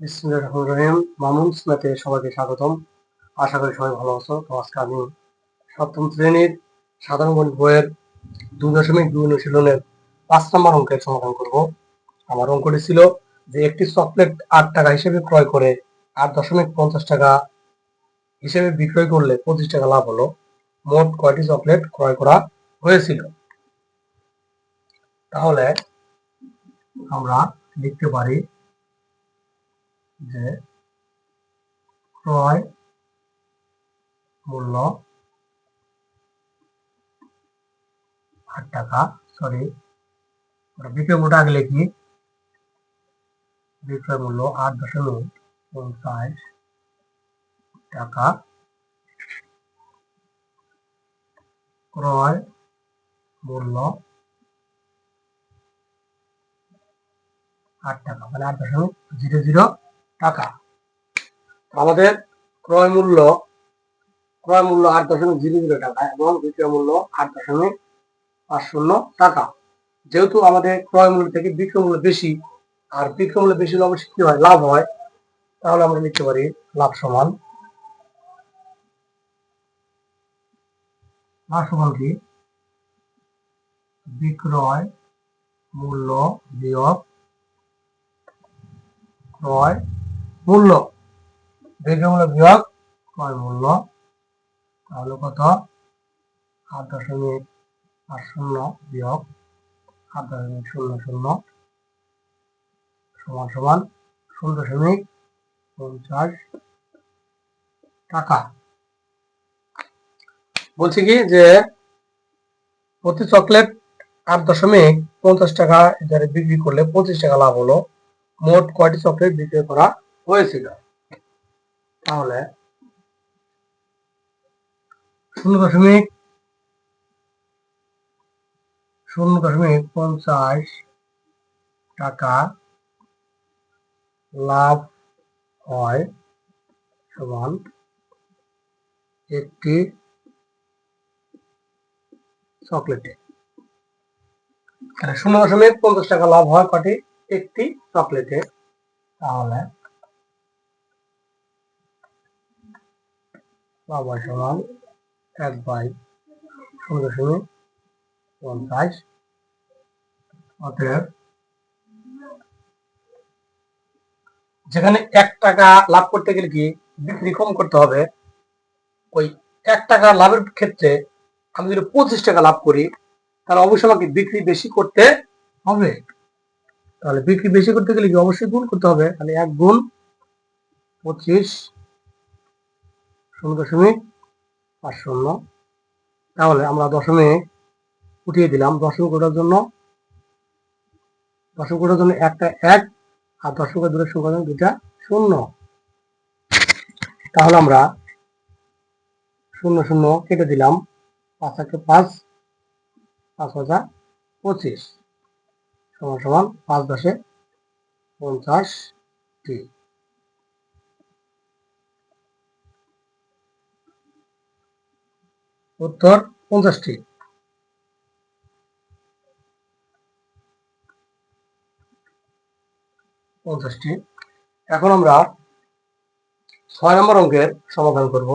মামুন স্মেতে সবাইকে স্বাগতম। আশা করি সবাই ভালো আছো। তো আজকে আমি সপ্তম শ্রেণির সাধারণ গণিত বইয়ের দুই দশমিক দুই অনুশীলনের পাঁচ নম্বর অঙ্কের সমাধান করব। আমার অঙ্কটি ছিল যে একটি চকলেট আট টাকা হিসেবে ক্রয় করে আট দশমিক পঞ্চাশ টাকা হিসেবে বিক্রয় করলে পঁচিশ টাকা লাভ হলো। মোট কয়টি চকলেট ক্রয় করা হয়েছিল? তাহলে আমরা লিখতে পারি যে ক্রয় মূল্য আট টাকা সরি বিক্রয় মূল্য আগে লিখি। বিক্রয় মূল্য আট দশমিক পঞ্চাশ টাকা। ক্রয় মূল্য আট টাকা মানে আট দশমিক জিরো জিরো টাকা। আমাদের ক্রয় মূল্য ক্রয় মূল্য আট দশমিক জিরো জিরো টাকা এবং বিক্রয় মূল্য আট দশমিক পাঁচ শূন্য টাকা। যেহেতু আমাদের ক্রয় মূল্য থেকে বিক্রয় মূল্য বেশি, আর বিক্রয় মূল্য বেশি হলে অবশ্যই কি হয়? লাভ হয়। তাহলে আমরা লিখতে পারি লাভ সমান। লাভ সমান কি? বিক্রয় মূল্য বিয়োগ ক্রয় মূল্য। বিক্রয় মূল্য বিয়োগ ক্রয় মূল্য? তাহলে কত? আট দশমিক আট শূন্য বিয়োগ আট দশমিক শূন্য শূন্য সমান সমান শূন্য দশমিক পঞ্চাশ টাকা। বলছি কি যে প্রতি চকলেট আট দশমিক পঞ্চাশ টাকা বিক্রি করলে পঁচিশ টাকা লাভ হলো। মোট কয়টি চকলেট বিক্রি করা হয়েছিল। তাহলে শূন্য দশমিক শূন্য দশমিক পঞ্চাশ টাকা লাভ হয় সমান একটি চকলেটে। শূন্য দশমিক পঞ্চাশ টাকা লাভ হয় কটি? একটি চকলেটে। তাহলে হয় সমান এক বাই শূন্য দশমিক পঞ্চাশ। অতএব যেখানে এক টাকা লাভ করতে গেলে কি বিক্রি কম করতে হবে, ওই এক টাকা লাভের ক্ষেত্রে আমি যদি পঁচিশ টাকা লাভ করি, তাহলে অবশ্যই আমাকে বিক্রি বেশি করতে হবে। তাহলে বিক্রি বেশি করতে গেলে কি অবশ্যই গুণ করতে হবে, তাহলে এক গুণ পঁচিশ শূন্য দশমিক পাঁচ শূন্য। তাহলে আমরা দশমিক উঠিয়ে দিলাম। দশমিক ওঠার জন্য, দশমিক ওঠার জন্য একটা এক আর দশমিকের দূরের সংখ্যা দুটা শূন্য। তাহলে আমরা শূন্য শূন্য কেটে দিলাম। পাঁচ একে পাঁচ পাঁচ হাজার পঁচিশ। সমান সমান পাঁচ দশে পঞ্চাশটি উত্তর পঞ্চাশটি। পঞ্চাশটি। এখন আমরা ছয় নম্বর অঙ্কের সমাধান করব।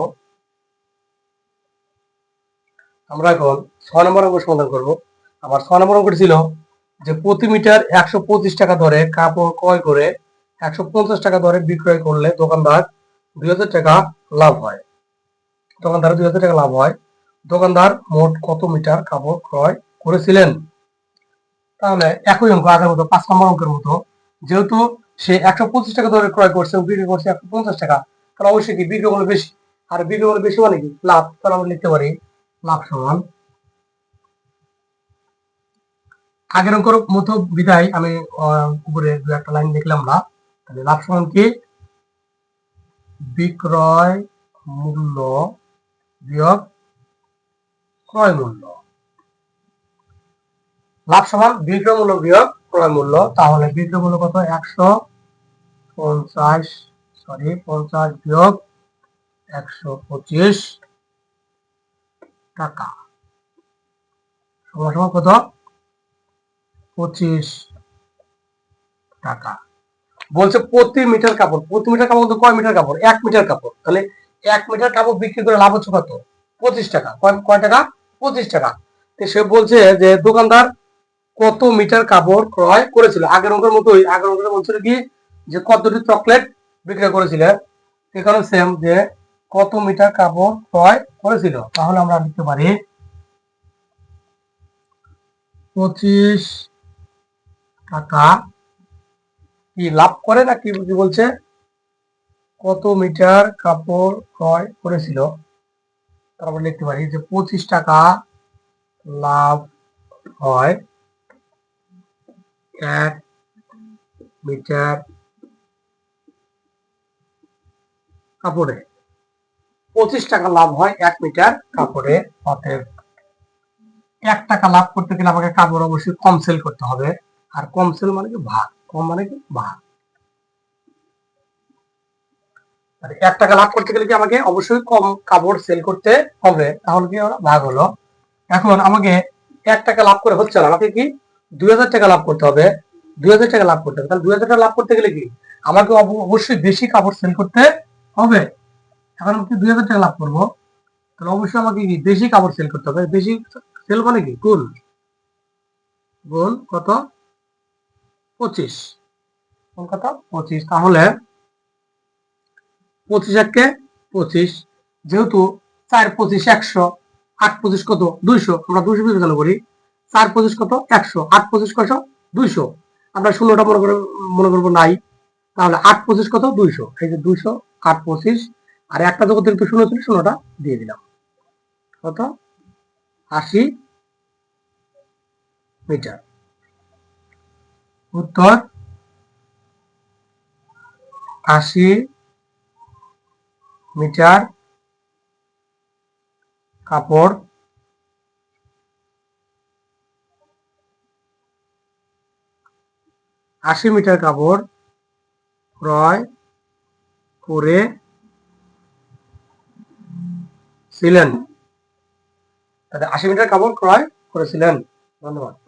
আমরা এখন ছয় নম্বর অঙ্ক সমাধান করব। আবার ছয় নম্বর অঙ্কটি ছিল যে প্রতি মিটার একশো পঁচিশ টাকা ধরে কাপড় ক্রয় করে একশো পঞ্চাশ টাকা ধরে বিক্রয় করলে দোকানদার দুই হাজার টাকা লাভ হয়। দোকানদার দুই হাজার টাকা লাভ হয়। দোকানদার মোট কত মিটার কাপড় ক্রয় করেছিলেন? তাহলে একই অঙ্ক আগের মতো, পাঁচ নম্বর অঙ্কের মতো। যেহেতু সে একশো পঁচিশ টাকা দরে ক্রয় করছে বিক্রি করছে একশো পঞ্চাশ টাকা, তাহলে অবশ্যই কি বিক্রি মূল্য বেশি? আর বিক্রি মূল্য বেশি মানে কি? লাভ। তাহলে আমরা লিখতে পারি লাভ সমান। আগের অঙ্কর মতো বিদায়, আমি উপরে দু একটা লাইন দেখলাম না। তাহলে লাভ সমান কি? বিক্রয় মূল্য বিয়োগ ক্রয় মূল্য লাভ সমান বিক্রয় মূল্য বিয়োগ ক্রয় মূল্য তাহলে বিক্রয় মূল্য কত? একশো পঞ্চাশ সরি পঞ্চাশ বিয়োগ একশো পঁচিশ টাকা। সমান কত? পঁচিশ টাকা। বলছে প্রতি মিটার কাপড়, প্রতি মিটার কাপড় তো কয় মিটার কাপড়? এক মিটার কাপড়। তাহলে এক মিটার কাপড় বিক্রি করে লাভ হচ্ছে কত? পঁচিশ টাকা। কয় কয় টাকা? পঁচিশ টাকা। সে বলছে যে, দোকানদার, কত মিটার কাপড় ক্রয় করেছিল? আগের অঙ্কের মতোই, আগের অঙ্কের বলছিল কি, যে কতটি চকলেট বিক্রয় করেছিলেন এখানে সেম যে, কত মিটার কাপড় ক্রয় করেছিল? তাহলে আমরা লিখতে পারি, পঁচিশ টাকা। কি লাভ করে না কি বলছে? কত মিটার কাপড় ক্রয় করেছিল? তারপর লিখতে পারি যে পঁচিশ টাকা লাভ হয় এক মিটার কাপড়ে। পঁচিশ টাকা লাভ হয় এক মিটার কাপড়ে। অতএব এক টাকা লাভ করতে গেলে আমাকে কাপড় অবশ্যই কম সেল করতে হবে। আর কম সেল মানে কি? ভাগ। কম মানে কি? ভাগ আর এক টাকা লাভ করতে গেলে কি আমাকে অবশ্যই কম কাপড় সেল করতে হবে? তাহলে কি ভাগ হলো? এখন আমাকে এক টাকা লাভ করে হচ্ছে আমাকে কি দুই হাজার টাকা লাভ করতে হবে? দুই হাজার টাকা লাভ করতে হবে। তাহলে দুই হাজার টাকা লাভ করতে গেলে কি আমাকে অবশ্যই বেশি কাপড় সেল করতে হবে? এখন আমি দুই হাজার টাকা লাভ করব? তাহলে অবশ্যই আমাকে কি বেশি কাপড় সেল করতে হবে? বেশি সেল মানে কি? গুণ গুণ কত? পঁচিশ। কত? পঁচিশ। তাহলে পঁচিশ একে পঁচিশ, যেহেতু চার পঁচিশ একশো, আট পঁচিশ কত? দুইশো। আমরা দুইশো বিবেচনা করি, চার পঁচিশ কত? একশো। আট পঁচিশ কত দুইশো। আমরা ষোলোটা মনে করে, মনে করব নাই। তাহলে আট পঁচিশ কত? দুইশো। এই যে দুইশো, আট পঁচিশ। আর একটা যখন অতিরিক্ত শূন্য ছিল শূন্যটা দিয়ে দিলাম। কত? আশি মিটার। উত্তর? আশি মিটার কাপড় আশি মিটার কাপড় ক্রয় করে ছিলেন। আশি মিটার কাপড় ক্রয় করেছিলেন। ধন্যবাদ।